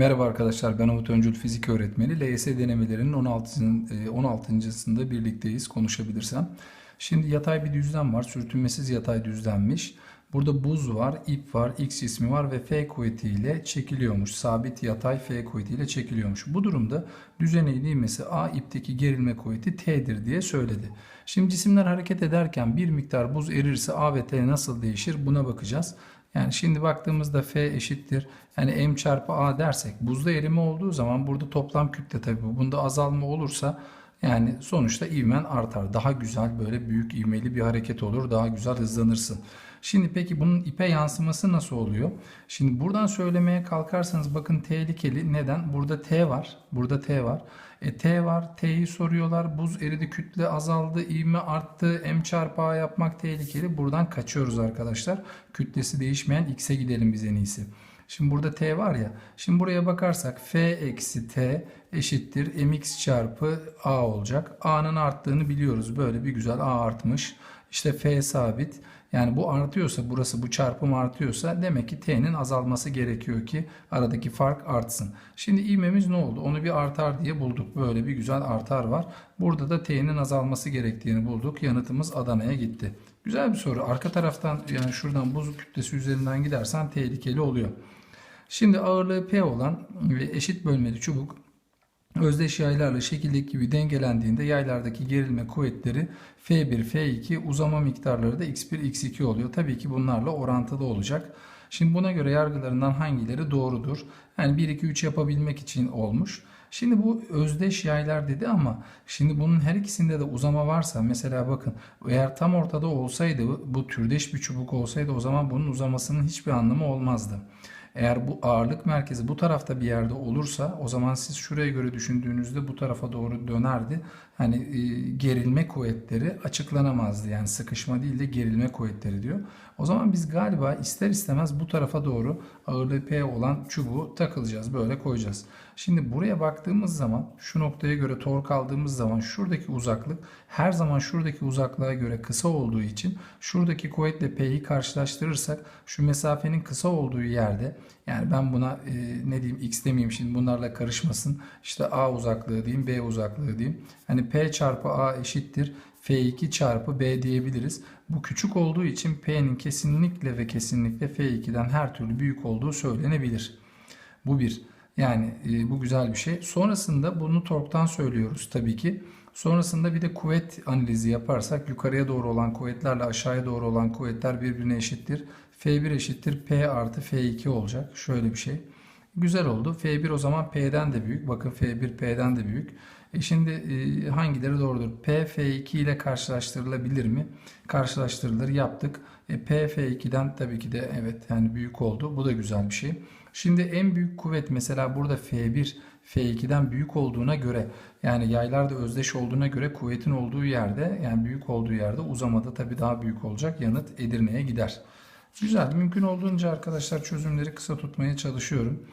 Merhaba arkadaşlar ben Umut Öncül fizik öğretmeni. LYS denemelerinin 16. 16.sında birlikteyiz konuşabilirsem. Şimdi yatay bir düzlem var. Sürtünmesiz yatay düzlenmiş. Burada buz var, ip var, x cismi var ve F kuvvetiyle çekiliyormuş. Sabit yatay F kuvvetiyle çekiliyormuş. Bu durumda düzeneğin ivmesi A ipteki gerilme kuvveti T'dir diye söyledi. Şimdi cisimler hareket ederken bir miktar buz erirse A ve T nasıl değişir buna bakacağız. Yani şimdi baktığımızda F eşittir. Yani M çarpı A dersek buzda erime olduğu zaman burada toplam kütle tabii bu. Bunda azalma olursa yani sonuçta ivmen artar. Daha güzel böyle büyük ivmeli bir hareket olur. Daha güzel hızlanırsın. Şimdi peki bunun ipe yansıması nasıl oluyor? Şimdi buradan söylemeye kalkarsanız bakın tehlikeli. Neden? Burada T var. Burada T var. E, T var. T'yi soruyorlar. Buz eridi, kütle azaldı, ivme arttı. M çarpı A yapmak tehlikeli. Buradan kaçıyoruz arkadaşlar. Kütlesi değişmeyen X'e gidelim biz en iyisi. Şimdi burada T var ya. Şimdi buraya bakarsak F eksi T eşittir mx çarpı A olacak. A'nın arttığını biliyoruz. Böyle bir güzel A artmış. İşte F sabit. Yani bu artıyorsa burası bu çarpım artıyorsa demek ki T'nin azalması gerekiyor ki aradaki fark artsın. Şimdi ivmemiz ne oldu? Onu bir artar diye bulduk. Böyle bir güzel artar var. Burada da T'nin azalması gerektiğini bulduk. Yanıtımız Adana'ya gitti. Güzel bir soru. Arka taraftan yani şuradan buz kütlesi üzerinden gidersen tehlikeli oluyor. Şimdi ağırlığı P olan ve eşit bölmeli çubuk özdeş yaylarla şekildeki gibi dengelendiğinde yaylardaki gerilme kuvvetleri F1, F2 uzama miktarları da X1, X2 oluyor. Tabii ki bunlarla orantılı olacak. Şimdi buna göre yargılarından hangileri doğrudur? Yani 1, 2, 3 yapabilmek için olmuş. Şimdi bu özdeş yaylar dedi ama şimdi bunun her ikisinde de uzama varsa mesela bakın eğer tam ortada olsaydı bu türdeş bir çubuk olsaydı o zaman bunun uzamasının hiçbir anlamı olmazdı. Eğer bu ağırlık merkezi bu tarafta bir yerde olursa o zaman siz şuraya göre düşündüğünüzde bu tarafa doğru dönerdi. Hani e, gerilme kuvvetleri açıklanamazdı. Yani sıkışma değil de gerilme kuvvetleri diyor. O zaman biz galiba ister istemez bu tarafa doğru ağırlığı P olan çubuğu takılacağız. Böyle koyacağız. Şimdi buraya baktığımız zaman şu noktaya göre tork aldığımız zaman şuradaki uzaklık her zaman şuradaki uzaklığa göre kısa olduğu için şuradaki kuvvetle P'yi karşılaştırırsak şu mesafenin kısa olduğu yerde yani ben buna e, ne diyeyim x demeyeyim şimdi bunlarla karışmasın. İşte A uzaklığı diyeyim B uzaklığı diyeyim. Hani P çarpı A eşittir F2 çarpı B diyebiliriz. Bu küçük olduğu için P'nin kesinlikle ve kesinlikle F2'den her türlü büyük olduğu söylenebilir. Bu bir. Yani e, bu güzel bir şey. Sonrasında bunu torktan söylüyoruz tabii ki. Sonrasında bir de kuvvet analizi yaparsak yukarıya doğru olan kuvvetlerle aşağıya doğru olan kuvvetler birbirine eşittir. F1 eşittir P artı F2 olacak. Şöyle bir şey. Güzel oldu. F1 o zaman P'den de büyük. Bakın F1 P'den de büyük. E şimdi e, hangileri doğrudur? P F2 ile karşılaştırılabilir mi? Karşılaştırılır yaptık. E, P F2'den tabii ki de evet yani büyük oldu. Bu da güzel bir şey. Şimdi en büyük kuvvet mesela burada F1 F2'den büyük olduğuna göre yani yaylarda özdeş olduğuna göre kuvvetin olduğu yerde yani büyük olduğu yerde uzamada tabii daha büyük olacak. Yanıt Edirne'ye gider. Güzel. Mümkün olduğunca arkadaşlar çözümleri kısa tutmaya çalışıyorum.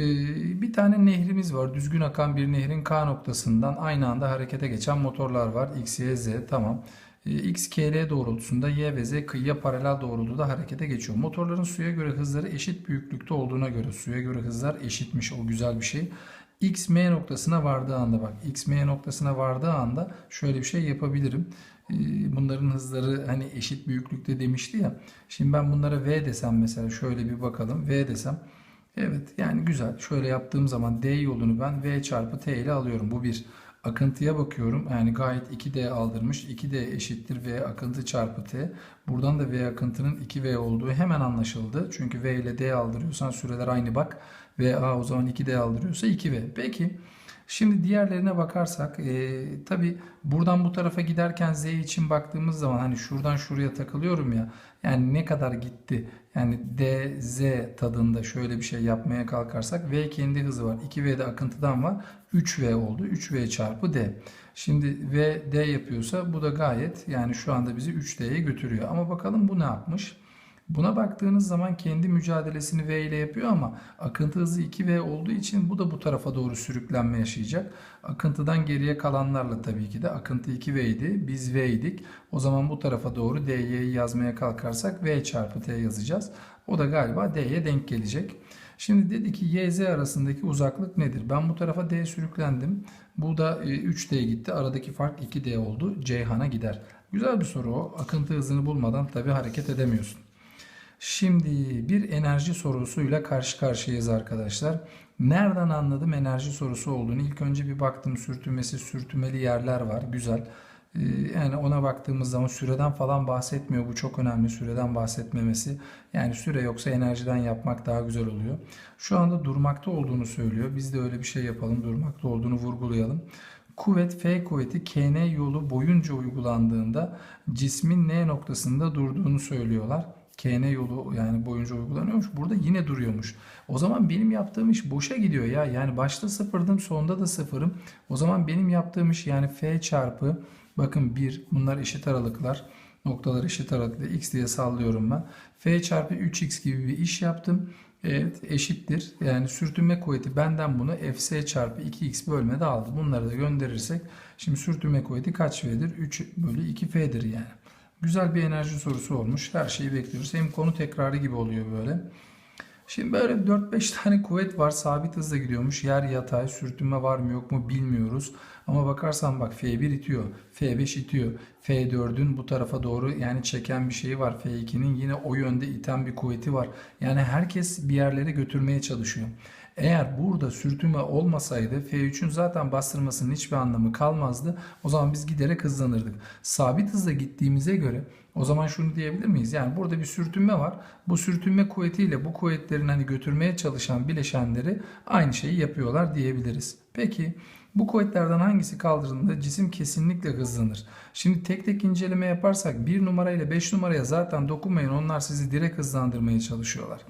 Ee, bir tane nehrimiz var. Düzgün akan bir nehrin K noktasından aynı anda harekete geçen motorlar var. X, Y, Z. Tamam. Ee, X, K, L doğrultusunda Y ve Z kıyıya paralel doğrultuda harekete geçiyor. Motorların suya göre hızları eşit büyüklükte olduğuna göre suya göre hızlar eşitmiş. O güzel bir şey. X, M noktasına vardığı anda bak. X, M noktasına vardığı anda şöyle bir şey yapabilirim. Ee, bunların hızları hani eşit büyüklükte demişti ya. Şimdi ben bunlara V desem mesela şöyle bir bakalım. V desem Evet yani güzel. Şöyle yaptığım zaman D yolunu ben V çarpı T ile alıyorum. Bu bir. Akıntıya bakıyorum. Yani gayet 2D aldırmış. 2D eşittir V akıntı çarpı T. Buradan da V akıntının 2V olduğu hemen anlaşıldı. Çünkü V ile D aldırıyorsan süreler aynı bak. VA o zaman 2D aldırıyorsa 2V. Peki. Şimdi diğerlerine bakarsak e, tabi buradan bu tarafa giderken Z için baktığımız zaman hani şuradan şuraya takılıyorum ya yani ne kadar gitti? Yani D, Z tadında şöyle bir şey yapmaya kalkarsak V kendi hızı var. 2V de akıntıdan var. 3V oldu. 3V çarpı D. Şimdi V D yapıyorsa bu da gayet yani şu anda bizi 3D'ye götürüyor. Ama bakalım bu ne yapmış? Buna baktığınız zaman kendi mücadelesini V ile yapıyor ama akıntı hızı 2V olduğu için bu da bu tarafa doğru sürüklenme yaşayacak. Akıntıdan geriye kalanlarla tabii ki de akıntı 2V idi. Biz V idik. O zaman bu tarafa doğru DY'yi yazmaya kalkarsak V çarpı T yazacağız. O da galiba D'ye denk gelecek. Şimdi dedi ki YZ arasındaki uzaklık nedir? Ben bu tarafa D sürüklendim. Bu da e, 3D gitti. Aradaki fark 2D oldu. Ceyhan'a gider. Güzel bir soru o. Akıntı hızını bulmadan tabii hareket edemiyorsun. Şimdi bir enerji sorusuyla karşı karşıyayız arkadaşlar. Nereden anladım enerji sorusu olduğunu? İlk önce bir baktım sürtünmesi sürtünmeli yerler var. Güzel. Ee, Yani ona baktığımız zaman süreden falan bahsetmiyor. Bu çok önemli süreden bahsetmemesi. Yani süre yoksa enerjiden yapmak daha güzel oluyor. Şu anda durmakta olduğunu söylüyor. Biz de öyle bir şey yapalım. Durmakta olduğunu vurgulayalım. Kuvvet F kuvveti KN yolu boyunca uygulandığında cismin N noktasında durduğunu söylüyorlar. KN yolu yani boyunca uygulanıyormuş. Burada yine duruyormuş. O zaman benim yaptığım iş boşa gidiyor ya. Yani başta sıfırdım sonda da sıfırım. O zaman benim yaptığım iş yani F çarpı bakın 1 bunlar eşit aralıklar. Noktalar eşit aralıklı x diye sallıyorum ben. F çarpı 3x gibi bir iş yaptım. Evet eşittir. Yani sürtünme kuvveti benden bunu Fs çarpı 2x bölmede aldı. Bunları da gönderirsek şimdi sürtünme kuvveti kaç F'dir? 3 bölü 2 F'dir yani. Güzel bir enerji sorusu olmuş. Her şeyi bekliyoruz. Hem konu tekrarı gibi oluyor böyle. Şimdi böyle 4-5 tane kuvvet var. Sabit hızla gidiyormuş. Yer yatay. Sürtünme var mı yok mu bilmiyoruz. Ama bakarsan bak F1 itiyor. F5 itiyor. F4'ün bu tarafa doğru yani çeken bir şeyi var. F2'nin yine o yönde iten bir kuvveti var. Yani herkes bir yerlere götürmeye çalışıyor. Eğer burada sürtünme olmasaydı F3'ün zaten bastırmasının hiçbir anlamı kalmazdı. O zaman biz giderek hızlanırdık. Sabit hızla gittiğimize göre o zaman şunu diyebilir miyiz? Yani burada bir sürtünme var. Bu sürtünme kuvvetiyle bu kuvvetlerin hani götürmeye çalışan bileşenleri aynı şeyi yapıyorlar diyebiliriz. Peki bu kuvvetlerden hangisi kaldırıldığında cisim kesinlikle hızlanır. Şimdi tek tek inceleme yaparsak 1 numara ile 5 numaraya zaten dokunmayın. Onlar sizi direkt hızlandırmaya çalışıyorlar.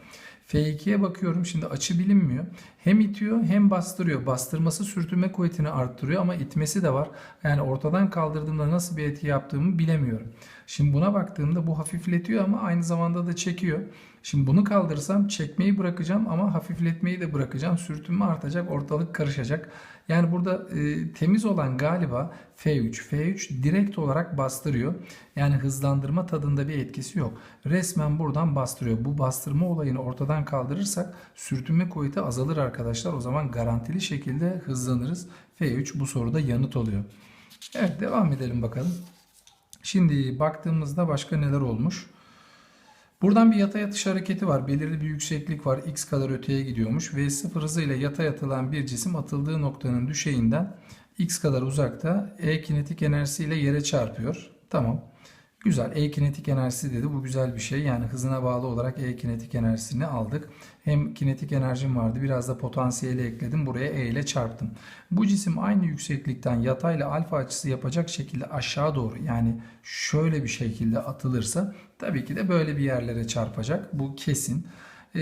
F2'ye bakıyorum şimdi açı bilinmiyor. Hem itiyor hem bastırıyor. Bastırması sürtünme kuvvetini arttırıyor ama itmesi de var. Yani ortadan kaldırdığımda nasıl bir etki yaptığımı bilemiyorum. Şimdi buna baktığımda bu hafifletiyor ama aynı zamanda da çekiyor. Şimdi bunu kaldırırsam çekmeyi bırakacağım ama hafifletmeyi de bırakacağım. Sürtünme artacak, ortalık karışacak. Yani burada e, temiz olan galiba F3. F3 direkt olarak bastırıyor. Yani hızlandırma tadında bir etkisi yok. Resmen buradan bastırıyor. Bu bastırma olayını ortadan kaldırırsak sürtünme kuvveti azalır arkadaşlar. O zaman garantili şekilde hızlanırız. F3 bu soruda yanıt oluyor. Evet devam edelim bakalım. Şimdi baktığımızda başka neler olmuş? Buradan bir yatay atış hareketi var. Belirli bir yükseklik var. X kadar öteye gidiyormuş. V sıfır hızıyla yatay atılan bir cisim atıldığı noktanın düşeğinden X kadar uzakta E kinetik enerjisiyle yere çarpıyor. Tamam. Güzel. E kinetik enerjisi dedi. Bu güzel bir şey. Yani hızına bağlı olarak E kinetik enerjisini aldık. Hem kinetik enerjim vardı. Biraz da potansiyeli ekledim. Buraya E ile çarptım. Bu cisim aynı yükseklikten yatayla alfa açısı yapacak şekilde aşağı doğru yani şöyle bir şekilde atılırsa tabii ki de böyle bir yerlere çarpacak. Bu kesin. Ee,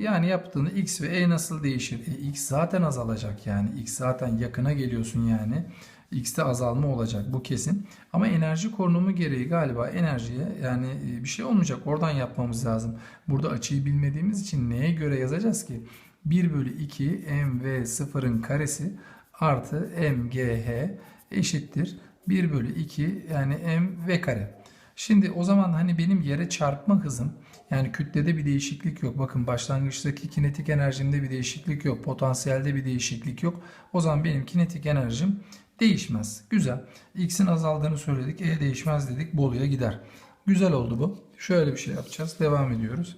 yani yaptığında x ve e nasıl değişir? E, x zaten azalacak yani. x zaten yakına geliyorsun yani. X'te azalma olacak bu kesin. Ama enerji korunumu gereği galiba enerjiye yani e, bir şey olmayacak. Oradan yapmamız lazım. Burada açıyı bilmediğimiz için neye göre yazacağız ki? 1 bölü 2 mv sıfırın karesi artı mgh eşittir. 1 bölü 2 yani mv kare. Şimdi o zaman hani benim yere çarpma hızım yani kütlede bir değişiklik yok. Bakın başlangıçtaki kinetik enerjimde bir değişiklik yok. Potansiyelde bir değişiklik yok. O zaman benim kinetik enerjim değişmez. Güzel. X'in azaldığını söyledik. E değişmez dedik. Bolu'ya gider. Güzel oldu bu. Şöyle bir şey yapacağız. Devam ediyoruz.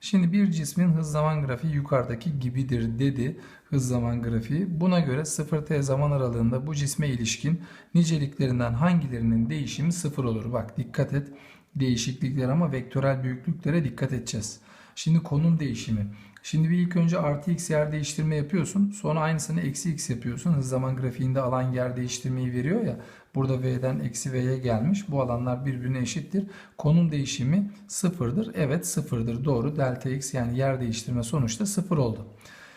Şimdi bir cismin hız zaman grafiği yukarıdaki gibidir dedi hız zaman grafiği. Buna göre 0t zaman aralığında bu cisme ilişkin niceliklerinden hangilerinin değişimi sıfır olur? Bak dikkat et değişiklikler ama vektörel büyüklüklere dikkat edeceğiz. Şimdi konum değişimi. Şimdi bir ilk önce artı x yer değiştirme yapıyorsun. Sonra aynısını eksi x yapıyorsun. Hız zaman grafiğinde alan yer değiştirmeyi veriyor ya. Burada v'den eksi v'ye gelmiş. Bu alanlar birbirine eşittir. Konum değişimi sıfırdır. Evet sıfırdır. Doğru. Delta x yani yer değiştirme sonuçta sıfır oldu.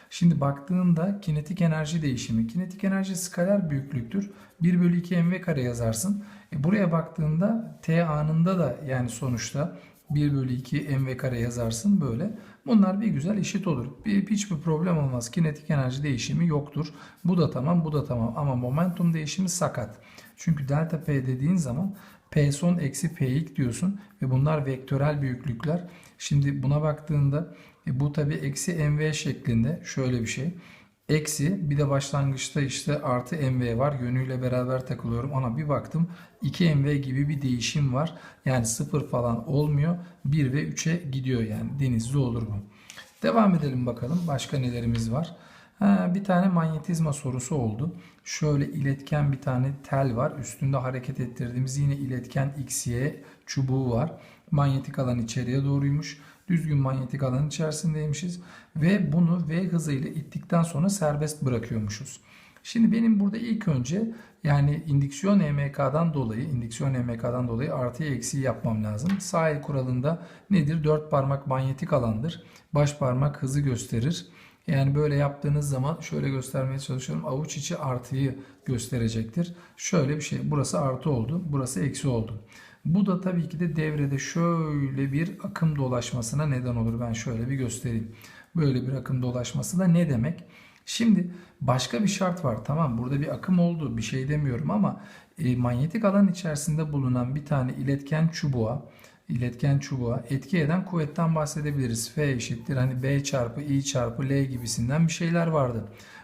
Şimdi baktığında kinetik enerji değişimi. Kinetik enerji skaler büyüklüktür. 1 bölü 2 mv kare yazarsın. E buraya baktığında t anında da yani sonuçta 1 bölü 2 mv kare yazarsın böyle. Bunlar bir güzel eşit olur. Bir, hiçbir problem olmaz. Kinetik enerji değişimi yoktur. Bu da tamam, bu da tamam. Ama momentum değişimi sakat. Çünkü delta P dediğin zaman P son eksi P ilk diyorsun ve bunlar vektörel büyüklükler. Şimdi buna baktığında E, bu tabi eksi mv şeklinde şöyle bir şey. Eksi bir de başlangıçta işte artı mv var. Yönüyle beraber takılıyorum. Ama bir baktım 2 mv gibi bir değişim var. Yani 0 falan olmuyor. 1 ve 3'e gidiyor yani. Denizli olur bu. Devam edelim bakalım. Başka nelerimiz var? Ha, bir tane manyetizma sorusu oldu. Şöyle iletken bir tane tel var. Üstünde hareket ettirdiğimiz yine iletken XY çubuğu var. Manyetik alan içeriye doğruymuş. Düzgün manyetik alan içerisindeymişiz. Ve bunu V hızıyla ittikten sonra serbest bırakıyormuşuz. Şimdi benim burada ilk önce yani indüksiyon EMK'dan dolayı, indüksiyon EMK'dan dolayı artıyı eksiği yapmam lazım. Sağ kuralında nedir? Dört parmak manyetik alandır. Baş parmak hızı gösterir. Yani böyle yaptığınız zaman şöyle göstermeye çalışıyorum. Avuç içi artıyı gösterecektir. Şöyle bir şey. Burası artı oldu. Burası eksi oldu. Bu da tabii ki de devrede şöyle bir akım dolaşmasına neden olur. Ben şöyle bir göstereyim. Böyle bir akım dolaşması da ne demek? Şimdi başka bir şart var. Tamam burada bir akım oldu. Bir şey demiyorum ama e, manyetik alan içerisinde bulunan bir tane iletken çubuğa iletken çubuğa etki eden kuvvetten bahsedebiliriz. F eşittir hani B çarpı I çarpı L gibisinden bir şeyler vardı.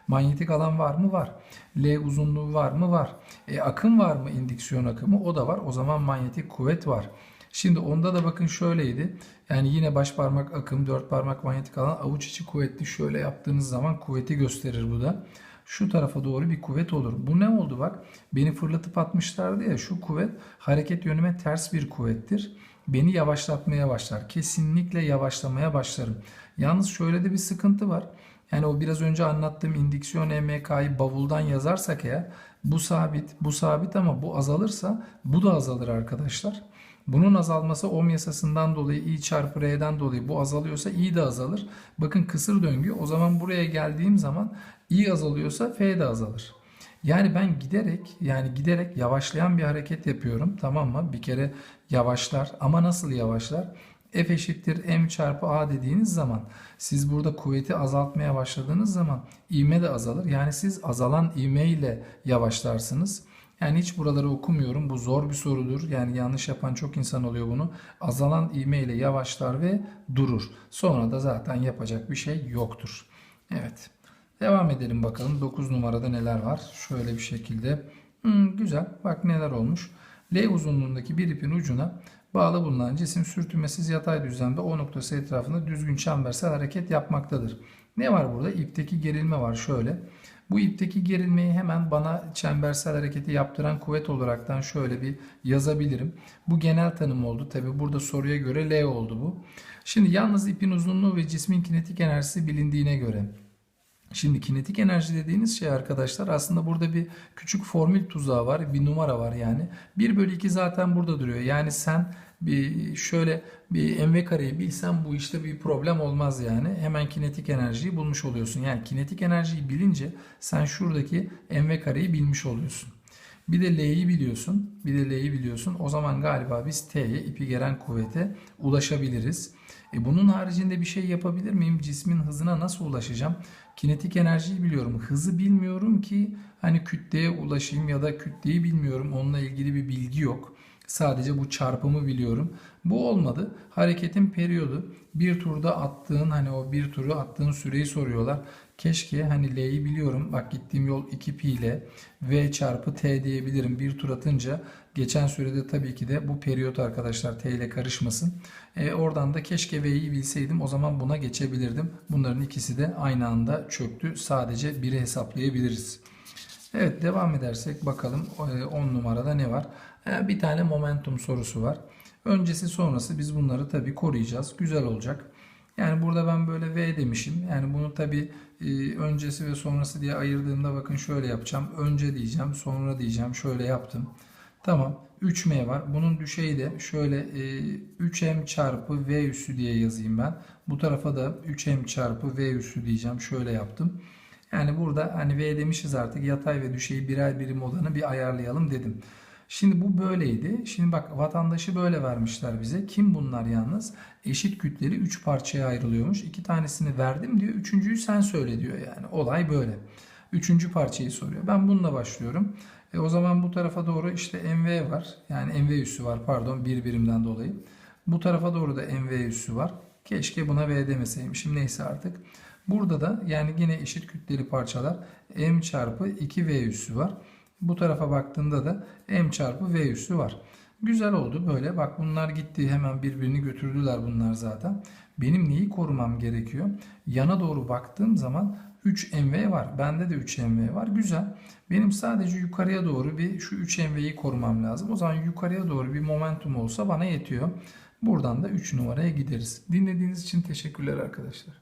Manyetik alan var mı? Var. L uzunluğu var mı? Var. E, akım var mı? İndüksiyon akımı. O da var. O zaman manyetik kuvvet var. Şimdi onda da bakın şöyleydi. Yani yine baş parmak akım, dört parmak manyetik alan, avuç içi kuvvetli şöyle yaptığınız zaman kuvveti gösterir bu da. Şu tarafa doğru bir kuvvet olur. Bu ne oldu bak? Beni fırlatıp atmışlardı ya şu kuvvet hareket yönüme ters bir kuvvettir beni yavaşlatmaya başlar. Kesinlikle yavaşlamaya başlarım. Yalnız şöyle de bir sıkıntı var. Yani o biraz önce anlattığım indüksiyon EMK'yı bavuldan yazarsak eğer bu sabit, bu sabit ama bu azalırsa bu da azalır arkadaşlar. Bunun azalması ohm yasasından dolayı I çarpı R'den dolayı bu azalıyorsa I de azalır. Bakın kısır döngü o zaman buraya geldiğim zaman I azalıyorsa F de azalır. Yani ben giderek yani giderek yavaşlayan bir hareket yapıyorum tamam mı? Bir kere yavaşlar ama nasıl yavaşlar? F eşittir m çarpı a dediğiniz zaman siz burada kuvveti azaltmaya başladığınız zaman ivme de azalır. Yani siz azalan ivme ile yavaşlarsınız. Yani hiç buraları okumuyorum. Bu zor bir sorudur. Yani yanlış yapan çok insan oluyor bunu. Azalan ivme ile yavaşlar ve durur. Sonra da zaten yapacak bir şey yoktur. Evet. Devam edelim bakalım. 9 numarada neler var? Şöyle bir şekilde. Hmm, güzel. Bak neler olmuş. L uzunluğundaki bir ipin ucuna bağlı bulunan cisim sürtünmesiz yatay düzlemde O noktası etrafında düzgün çembersel hareket yapmaktadır. Ne var burada? İpteki gerilme var şöyle. Bu ipteki gerilmeyi hemen bana çembersel hareketi yaptıran kuvvet olaraktan şöyle bir yazabilirim. Bu genel tanım oldu. Tabi burada soruya göre L oldu bu. Şimdi yalnız ipin uzunluğu ve cismin kinetik enerjisi bilindiğine göre Şimdi kinetik enerji dediğiniz şey arkadaşlar aslında burada bir küçük formül tuzağı var. Bir numara var yani. 1 bölü 2 zaten burada duruyor. Yani sen bir şöyle bir mv kareyi bilsen bu işte bir problem olmaz yani. Hemen kinetik enerjiyi bulmuş oluyorsun. Yani kinetik enerjiyi bilince sen şuradaki mv kareyi bilmiş oluyorsun. Bir de L'yi biliyorsun. Bir de L'yi biliyorsun. O zaman galiba biz T'ye ipi gelen kuvvete ulaşabiliriz. E bunun haricinde bir şey yapabilir miyim? Cismin hızına nasıl ulaşacağım? Kinetik enerjiyi biliyorum. Hızı bilmiyorum ki hani kütleye ulaşayım ya da kütleyi bilmiyorum. Onunla ilgili bir bilgi yok. Sadece bu çarpımı biliyorum. Bu olmadı. Hareketin periyodu. Bir turda attığın hani o bir turu attığın süreyi soruyorlar. Keşke hani L'yi biliyorum. Bak gittiğim yol 2 pi ile V çarpı T diyebilirim. Bir tur atınca geçen sürede tabii ki de bu periyot arkadaşlar T ile karışmasın. E, oradan da keşke V'yi bilseydim o zaman buna geçebilirdim. Bunların ikisi de aynı anda çöktü. Sadece biri hesaplayabiliriz. Evet devam edersek bakalım 10 e, numarada ne var? E, bir tane momentum sorusu var. Öncesi sonrası biz bunları tabii koruyacağız. Güzel olacak. Yani burada ben böyle V demişim. Yani bunu tabi e, öncesi ve sonrası diye ayırdığımda bakın şöyle yapacağım. Önce diyeceğim, sonra diyeceğim. Şöyle yaptım. Tamam. 3M var. Bunun düşeyi de şöyle e, 3M çarpı V üssü diye yazayım ben. Bu tarafa da 3M çarpı V üssü diyeceğim. Şöyle yaptım. Yani burada hani V demişiz artık yatay ve düşeyi birer birim olanı bir ayarlayalım dedim. Şimdi bu böyleydi. Şimdi bak vatandaşı böyle vermişler bize. Kim bunlar yalnız? Eşit kütleri 3 parçaya ayrılıyormuş. 2 tanesini verdim diyor. Üçüncüyü sen söyle diyor yani. Olay böyle. Üçüncü parçayı soruyor. Ben bununla başlıyorum. E o zaman bu tarafa doğru işte MV var. Yani MV üssü var pardon bir birimden dolayı. Bu tarafa doğru da MV üssü var. Keşke buna V demeseymişim. Neyse artık. Burada da yani yine eşit kütleli parçalar M çarpı 2V üssü var. Bu tarafa baktığında da M çarpı V üssü var. Güzel oldu böyle. Bak bunlar gitti hemen birbirini götürdüler bunlar zaten. Benim neyi korumam gerekiyor? Yana doğru baktığım zaman 3 MV var. Bende de 3 MV var. Güzel. Benim sadece yukarıya doğru bir şu 3 MV'yi korumam lazım. O zaman yukarıya doğru bir momentum olsa bana yetiyor. Buradan da 3 numaraya gideriz. Dinlediğiniz için teşekkürler arkadaşlar.